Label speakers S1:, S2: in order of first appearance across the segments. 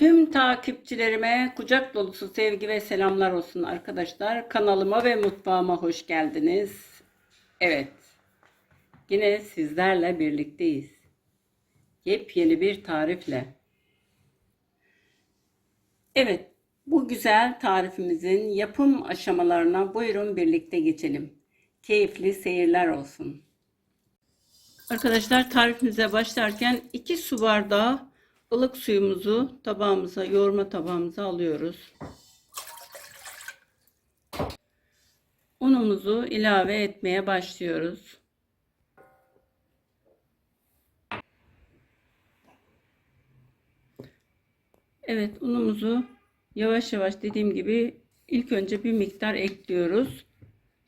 S1: Tüm takipçilerime kucak dolusu sevgi ve selamlar olsun arkadaşlar. Kanalıma ve mutfağıma hoş geldiniz. Evet. Yine sizlerle birlikteyiz. Yepyeni bir tarifle. Evet, bu güzel tarifimizin yapım aşamalarına buyurun birlikte geçelim. Keyifli seyirler olsun. Arkadaşlar tarifimize başlarken 2 su bardağı ılık suyumuzu tabağımıza, yoğurma tabağımıza alıyoruz. Unumuzu ilave etmeye başlıyoruz. Evet, unumuzu yavaş yavaş dediğim gibi ilk önce bir miktar ekliyoruz.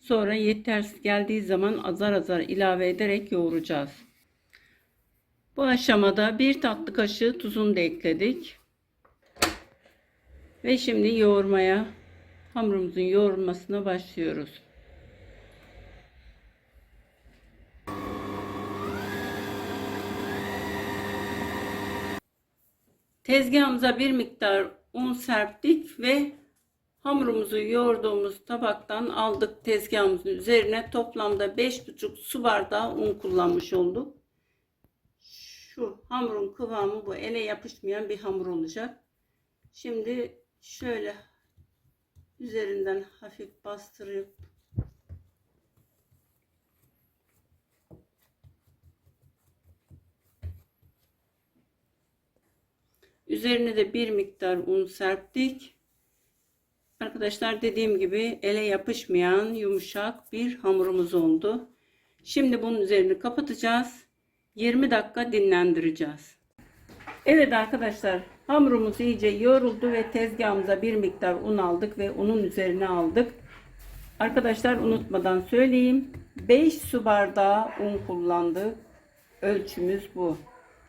S1: Sonra yetersiz geldiği zaman azar azar ilave ederek yoğuracağız. Bu aşamada bir tatlı kaşığı tuzunu da ekledik. Ve şimdi yoğurmaya, hamurumuzun yoğurulmasına başlıyoruz. Tezgahımıza bir miktar un serptik ve hamurumuzu yoğurduğumuz tabaktan aldık tezgahımızın üzerine toplamda 5,5 su bardağı un kullanmış olduk. Şu hamurun kıvamı bu ele yapışmayan bir hamur olacak. Şimdi şöyle üzerinden hafif bastırıp Üzerine de bir miktar un serptik. Arkadaşlar dediğim gibi ele yapışmayan yumuşak bir hamurumuz oldu. Şimdi bunun üzerini kapatacağız. 20 dakika dinlendireceğiz. Evet arkadaşlar hamurumuz iyice yoğruldu ve tezgahımıza bir miktar un aldık ve unun üzerine aldık. Arkadaşlar unutmadan söyleyeyim. 5 su bardağı un kullandık. Ölçümüz bu.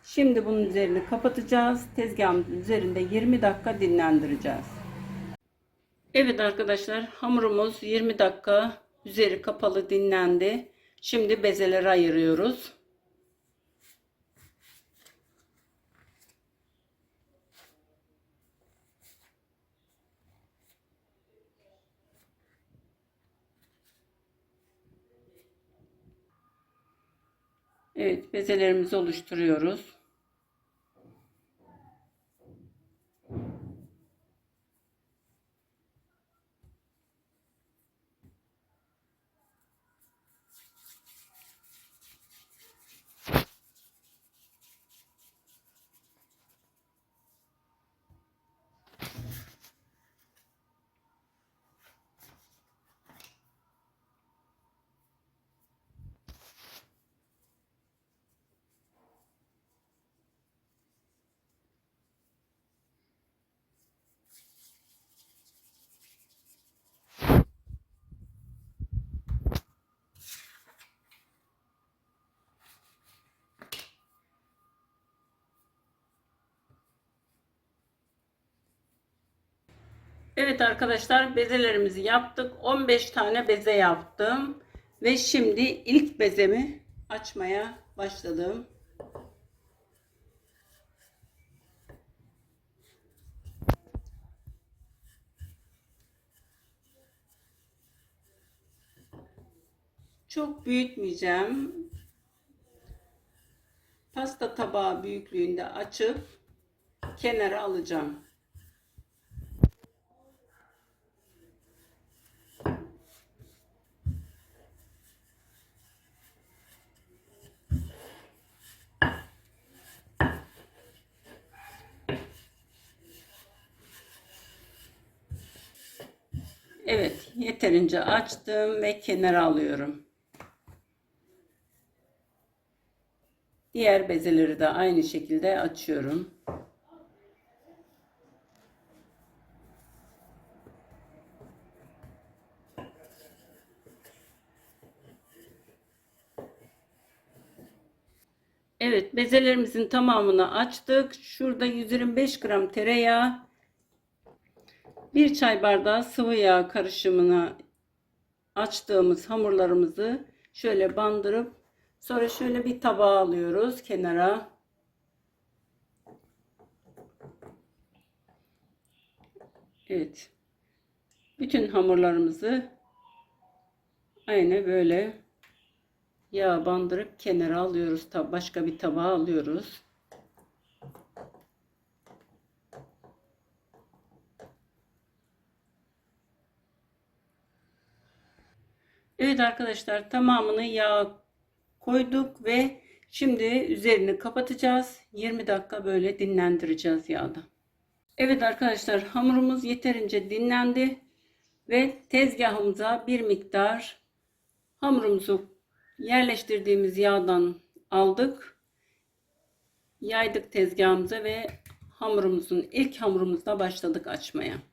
S1: Şimdi bunun üzerini kapatacağız. Tezgahımızın üzerinde 20 dakika dinlendireceğiz. Evet arkadaşlar hamurumuz 20 dakika üzeri kapalı dinlendi. Şimdi bezeleri ayırıyoruz. Evet bezelerimizi oluşturuyoruz. Evet arkadaşlar bezelerimizi yaptık. 15 tane beze yaptım. Ve şimdi ilk bezemi açmaya başladım. Çok büyütmeyeceğim. Pasta tabağı büyüklüğünde açıp kenara alacağım. Evet, yeterince açtım ve kenara alıyorum. Diğer bezeleri de aynı şekilde açıyorum. Evet, bezelerimizin tamamını açtık. Şurada 125 gram tereyağı, bir çay bardağı sıvı yağ karışımına açtığımız hamurlarımızı şöyle bandırıp sonra şöyle bir tabağa alıyoruz kenara. Evet. Bütün hamurlarımızı aynı böyle yağ bandırıp kenara alıyoruz. Başka bir tabağa alıyoruz. Evet arkadaşlar tamamını yağ koyduk ve şimdi üzerini kapatacağız. 20 dakika böyle dinlendireceğiz yağda. Evet arkadaşlar hamurumuz yeterince dinlendi ve tezgahımıza bir miktar hamurumuzu yerleştirdiğimiz yağdan aldık. Yaydık tezgahımıza ve hamurumuzun ilk hamurumuzda başladık açmaya.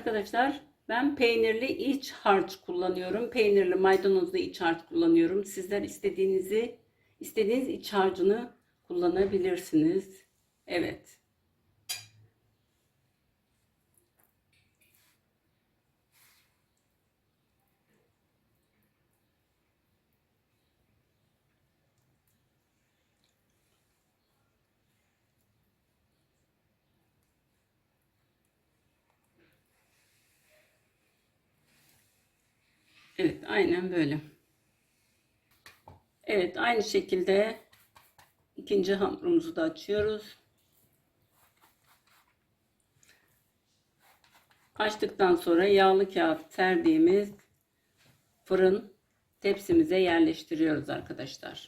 S1: Arkadaşlar ben peynirli iç harç kullanıyorum. Peynirli maydanozlu iç harç kullanıyorum. Sizler istediğinizi istediğiniz iç harcını kullanabilirsiniz. Evet. Evet, aynen böyle. Evet, aynı şekilde ikinci hamurumuzu da açıyoruz. Açtıktan sonra yağlı kağıt serdiğimiz fırın tepsimize yerleştiriyoruz arkadaşlar.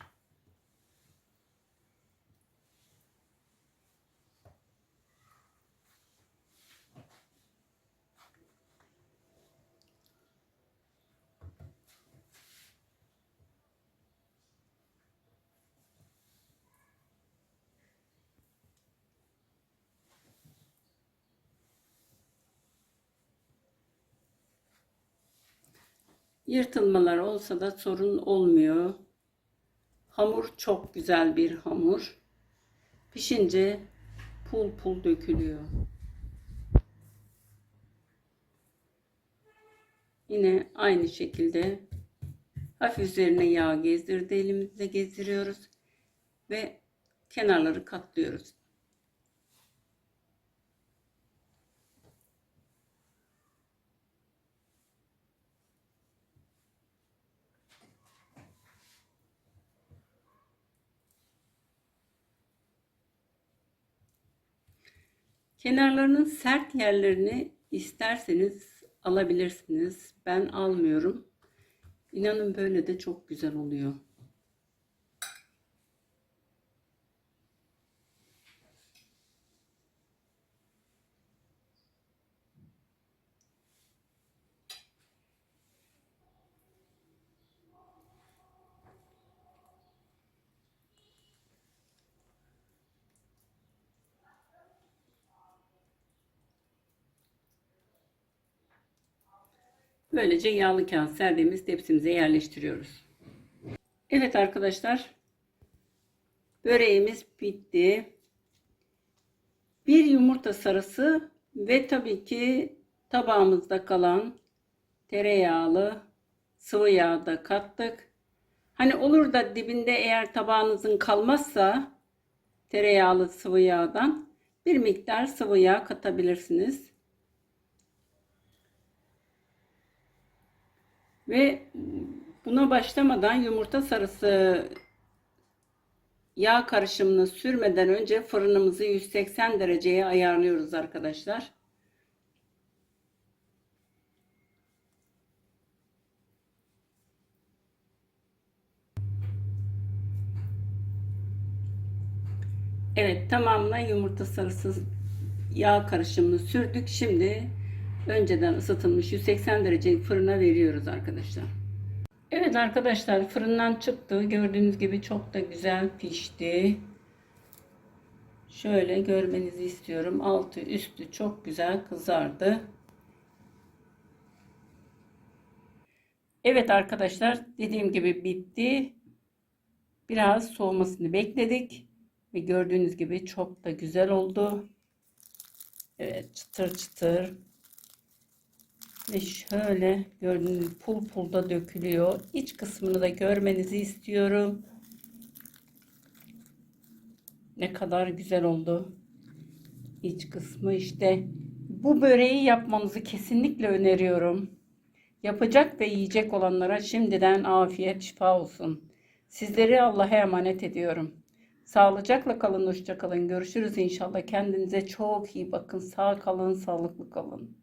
S1: Yırtılmalar olsa da sorun olmuyor. Hamur çok güzel bir hamur. Pişince pul pul dökülüyor. Yine aynı şekilde hafif üzerine yağ gezdirdi elimizle gezdiriyoruz ve kenarları katlıyoruz. Kenarlarının sert yerlerini isterseniz alabilirsiniz. Ben almıyorum. İnanın böyle de çok güzel oluyor. Böylece yağlı kağıt serdiğimiz tepsimize yerleştiriyoruz. Evet arkadaşlar. Böreğimiz bitti. Bir yumurta sarısı ve tabii ki tabağımızda kalan tereyağlı sıvı yağ da kattık. Hani olur da dibinde eğer tabağınızın kalmazsa tereyağlı sıvı yağdan bir miktar sıvı yağ katabilirsiniz. Ve buna başlamadan yumurta sarısı yağ karışımını sürmeden önce fırınımızı 180 dereceye ayarlıyoruz arkadaşlar. Evet tamamına yumurta sarısı yağ karışımını sürdük. Şimdi önceden ısıtılmış 180 derece fırına veriyoruz arkadaşlar. Evet arkadaşlar fırından çıktı. Gördüğünüz gibi çok da güzel pişti. Şöyle görmenizi istiyorum. Altı üstü çok güzel kızardı. Evet arkadaşlar dediğim gibi bitti. Biraz soğumasını bekledik. Ve gördüğünüz gibi çok da güzel oldu. Evet çıtır çıtır. Ve şöyle gördüğünüz pul pul da dökülüyor. İç kısmını da görmenizi istiyorum. Ne kadar güzel oldu. İç kısmı işte. Bu böreği yapmanızı kesinlikle öneriyorum. Yapacak ve yiyecek olanlara şimdiden afiyet şifa olsun. Sizleri Allah'a emanet ediyorum. Sağlıcakla kalın, hoşça kalın. Görüşürüz inşallah. Kendinize çok iyi bakın. Sağ kalın, sağlıklı kalın.